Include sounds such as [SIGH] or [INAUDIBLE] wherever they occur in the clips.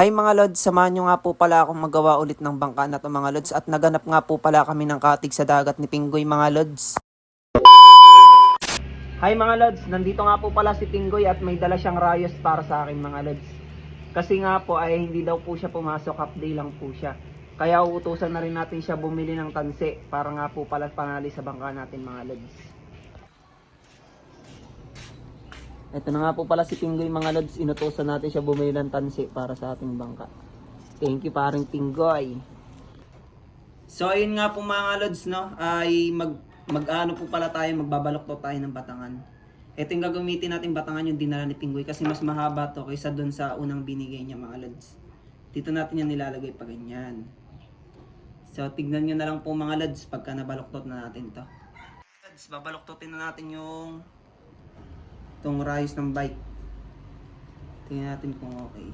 Hi mga lods, samahan nyo nga po pala akong magawa ulit ng bangka na to mga lods at naganap nga po pala kami ng katig sa dagat ni Pinggoy mga lods. Hi mga lods, nandito nga po pala si Pinggoy at may dala siyang rayos para sa akin mga lods. Kasi nga po ay hindi daw po siya pumasok, half day lang po siya. Kaya uutusan na rin natin siya bumili ng tanse para nga po pala panali sa bangka natin mga lods. Ito na nga po pala si Pinggoy mga lods, inutusan natin siya bumili ng tansi para sa ating bangka. Thank you paring Pinggoy. So ayun nga po mga lods no, ay mag mag-ano po pala tayo, magbabalok po tayo ng batangan. Ito yung gagamitin natin batangan yung dinala ni Pinggoy kasi mas mahaba to kaysa doon sa unang binigay niya mga lods. Dito natin yan nilalagay pa ganyan. So tignan nyo na lang po mga lods pagka nabaloktot na natin to. Lods, babaloktotin na natin yung itong rayos ng bike. Tingnan natin kung okay.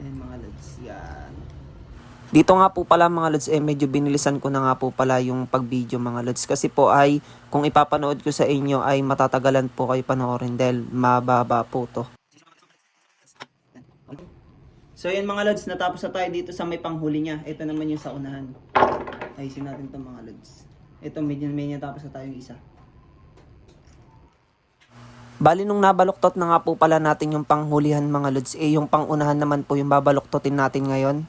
Ayan mga lods, yan. Dito nga po pala mga lods, eh medyo binilisan ko na nga po pala yung pag-video mga lods. Kasi po ay, kung ipapanood ko sa inyo ay matatagalan po kayo panoorin dahil mababa po to. So yan mga lods, natapos na tayo dito sa may panghuli niya. Ito naman yung sa unahan. Ayusin natin itong mga lods. Ito medyo may natapos na tayo yung isa. Bali nung nabaluktot na nga po pala natin yung panghulihan mga lods, eh yung pangunahan naman po yung babaluktotin natin ngayon.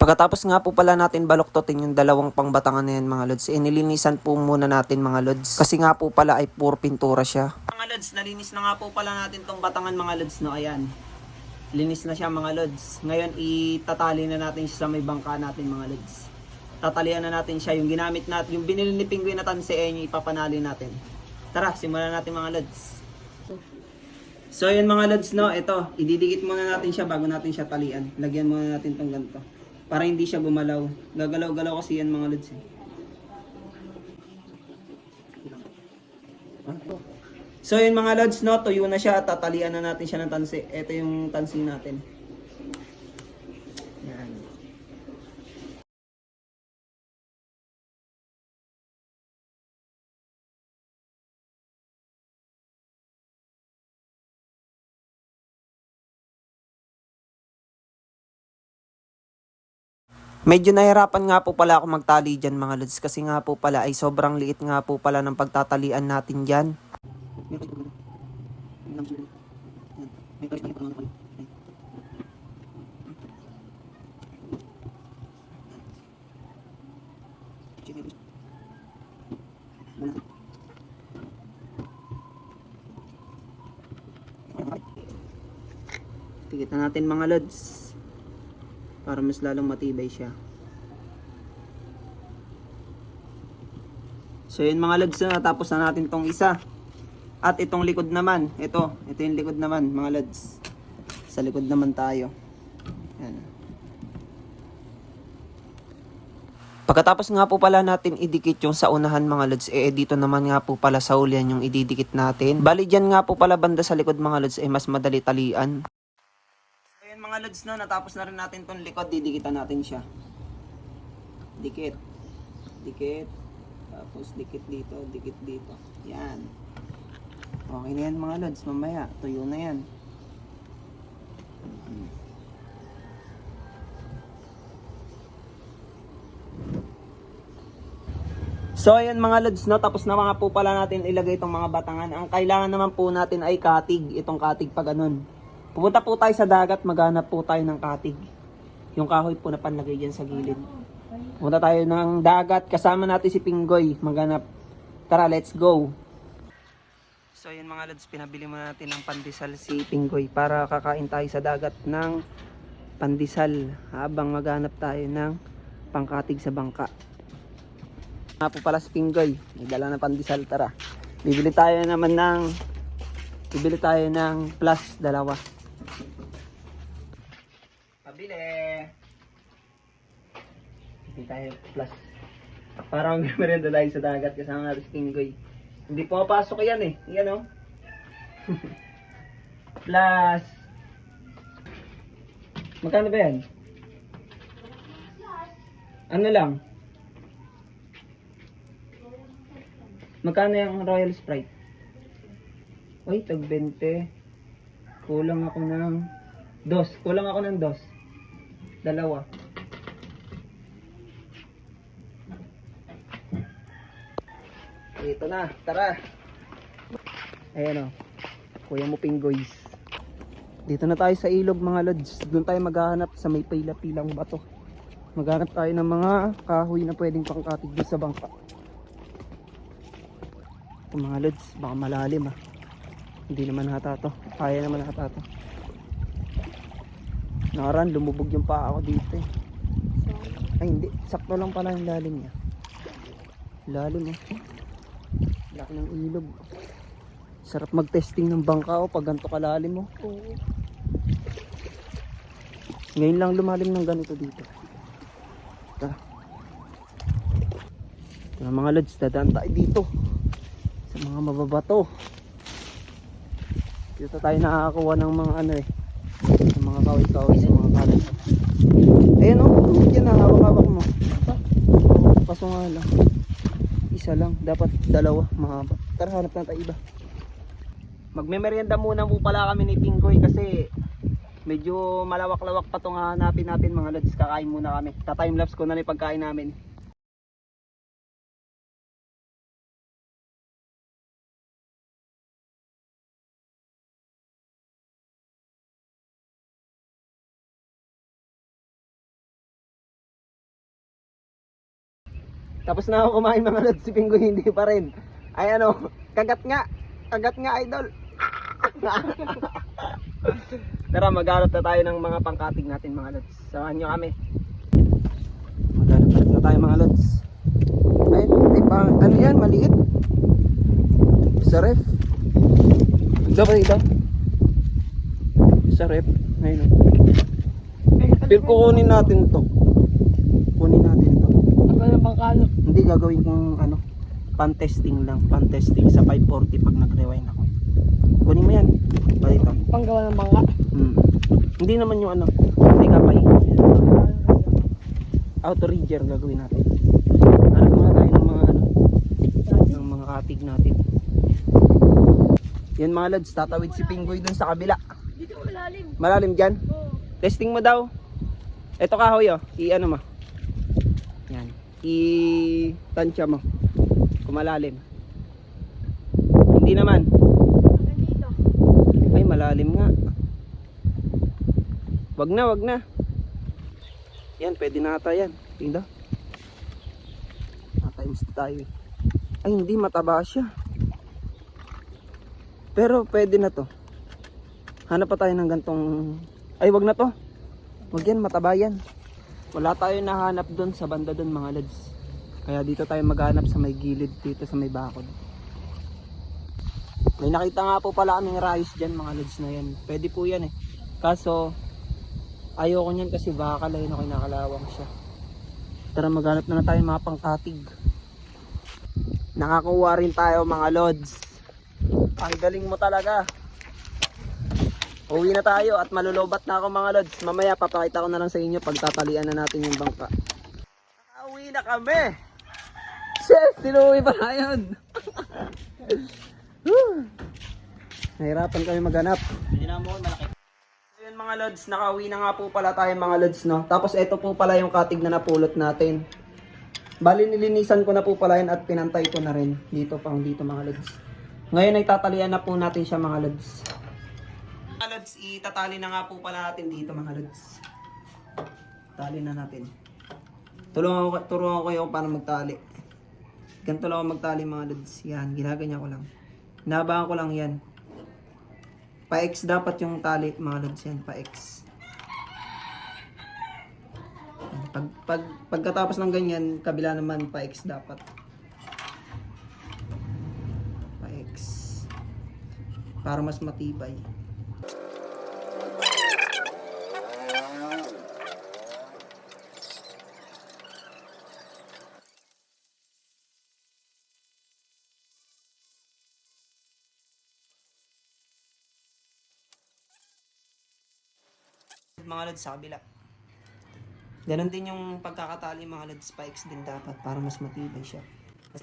Pagkatapos nga po pala natin baluktotin yung dalawang pangbatangan na yan mga lods, eh nilinisan po muna natin mga lods. Kasi nga po pala ay puro pintura siya. Mga lods, nalinis na nga po pala natin tong batangan mga lods, no? Ayan. Linis na siya mga lods. Ngayon itatali na natin siya sa may bangka natin mga lods. Tatalian na natin siya. Yung ginamit natin, yung binili ni Penguin na tansi, eh, yung natin. Tara, simulan natin mga lods. So yun mga lods no, ito, ididikit muna natin siya bago natin siya talian. Lagyan muna natin tong ganito. Para hindi siya gumalaw. Gagalaw-galaw kasi yan mga lods eh. So yun mga lods no, tuyo na siya at tatalian na natin siya ng tansi. Ito yung tansi natin. Medyo nahirapan nga po pala ako magtali dyan mga lods kasi nga po pala ay sobrang liit nga po pala ng pagtatalian natin dyan. Tigit na natin mga lods para mas lalong matibay siya. So yun mga lods, na natapos na natin tong isa. At itong likod naman, ito, ito yung likod naman mga lods. Sa likod naman tayo. Yan. Pagkatapos nga po pala natin idikit yung sa unahan mga lods, eh dito naman nga po pala sa ulian yung ididikit natin. Bali dyan nga po pala banda sa likod mga lods, eh mas madali talian. Mga lods no, natapos na rin natin tong likod, didikitan natin siya. Dikit. Dikit. Tapos dikit dito, dikit dito. Yan. Okay na yan mga lods, mamaya. Tuyo na yan. So ayan mga lods, no, tapos na mga po pala natin ilagay itong mga batangan. Ang kailangan naman po natin ay katig, itong katig pa ganun. Pupunta po tayo sa dagat, maghanap po tayo ng katig. Yung kahoy po na panlagay dyan sa gilid. Pupunta tayo ng dagat, kasama natin si Pinggoy, maghanap. Tara, let's go! So ayan mga lods, pinabili muna natin ng pandesal si Pinggoy para kakain tayo sa dagat ng pandesal habang maghanap tayo ng pangkatig sa bangka. Nga po pala si Pinggoy. May dala na pandesal. Tara. Bibili tayo naman ng bibili tayo ng plus dalawa. Bibili tayo plus. Parang [LAUGHS] merenda tayo sa dagat kasama natin si Pinggoy. Hindi pumapasok yan eh. Yan oh. [LAUGHS] plus. Magkano ba yan? Ano lang? Magkano yung Royal Sprite? Ay, tag 20. Kulang ako ng dos. Kulang ako ng dos. Dalawa. Ito na, tara. Ayan o. Kuya mo pinggoys. Dito na tayo sa ilog mga lods. Doon tayo maghahanap sa may pila-pilang bato. Maghanap tayo ng mga kahoy na pwedeng pangkatig doon sa bangka. Ito mga lods, baka malalim ah. Hindi naman hata to. Kaya naman hata to. Nakaraan, lumubog yung paa ako dito eh. Ay hindi, sakto lang pala yung lalim niya. Lalim eh. Laki ng ilog. Sarap mag-testing ng bangka o pag ganito kalalim mo. Oo. Ngayon lang lumalim ng ganito dito. Tara. Ito na mga lods, dadaan tayo dito. Sa mga mababato. Dito tayo nakakakuha ng mga ano eh. Ng mga kawit-kawit sa mga kalat. Ayan o, oh, yan na, hawak-hawak mo. Kaso nga lang. Isa lang, dapat dalawa, mahaba. Tara, hanap na tayo iba. Magmemeryenda muna po pala kami ni Pinggoy kasi medyo malawak-lawak pa itong hanapin natin mga lods. Kakain muna kami. Ta-timelapse ko na yung pagkain namin. Tapos na ako kumain mga lods, si Pinggoy hindi pa rin. Ay ano, kagat nga. Kagat nga idol. [LAUGHS] Tara, maghanap na tayo ng mga pangkatig natin mga lods. Samahan nyo kami. Maghanap na tayo mga lods. Ay, may pang, ano yan, maliit. Sa ref. Ito ba dito? Sa ref. Ayun. oh. Pero kukunin natin to. Kunin natin to. Ako na pangkalo. Hindi gagawin kong ano, pan-testing lang, pan-testing sa 540 pag nag-rewind ako. Kunin mo yan. Balito. Panggawa ng bangka. Hmm. Hindi naman yung ano, hindi kapay. Auto rigger gagawin natin. Hanap muna tayo ng mga ano, ng mga katig natin. Yan mga lads, tatawid si Pinggoy dun sa kabila. Dito malalim. Malalim dyan. Oo. Testing mo daw. Ito kahoy oh, i-ano mo. I-tansya mo. Kumalalim. Hindi naman. Ay, malalim nga. Wag na, wag na. Yan, pwede na ata yan. Tingnan. Natimes tayo eh. Ay, hindi, mataba siya. Pero pwede na to. Hanap pa tayo ng gantong... Ay, wag na to. Wag yan, mataba yan. Wala tayo nahanap doon sa banda doon mga lads. Kaya dito tayo maghanap sa may gilid dito sa may bakod. May nakita nga po pala kaming rice dyan mga lods na yan. Pwede po yan eh. Kaso, ayoko niyan kasi baka kalahin ako nakalawang siya. Tara maghanap na na tayo mga pangkatig. Nakakuha rin tayo mga lods. Ang galing mo talaga. Uwi na tayo at malulobat na ako mga lods. Mamaya papakita ko na lang sa inyo pag tatalian na natin yung bangka. Uwi na kami! Shit! Sinuwi pa na yun! [LAUGHS] Nahirapan kami maghanap. Hindi na mo malaki. So yun mga lods, nakauwi na nga po pala tayo mga lods no. Tapos ito po pala yung katig na napulot natin. Bali nilinisan ko na po pala yun at pinantay ko na rin. Dito pang dito mga lods. Ngayon ay tatalian na po natin siya mga lods. Itatali na nga po pala natin dito mga lods. Tali na natin. Tulungan ko, turuan ko kayo paano magtali. Ganito lang ako magtali mga lods. Yan, ginaganyan ko lang. Nabangan ko lang yan. Pa-X dapat yung tali mga lods yan. Pa-X. Pag, pag, pagkatapos ng ganyan, kabila naman pa-X dapat. Pa-X. Para mas matibay. Mga lods sa kabila. Ganon din yung pagkakatali mga lods spikes din dapat para mas matibay siya. Mas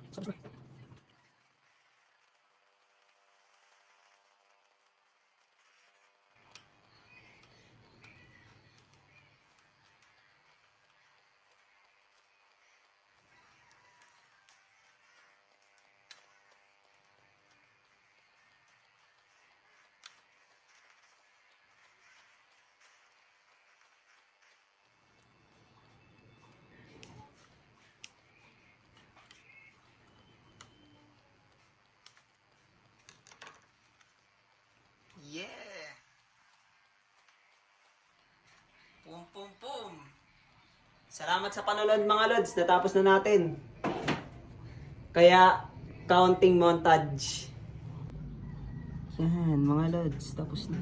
Salamat sa panonood mga Lods. Natapos na natin. Kaya, counting montage. Yan, mga Lods. Tapos na.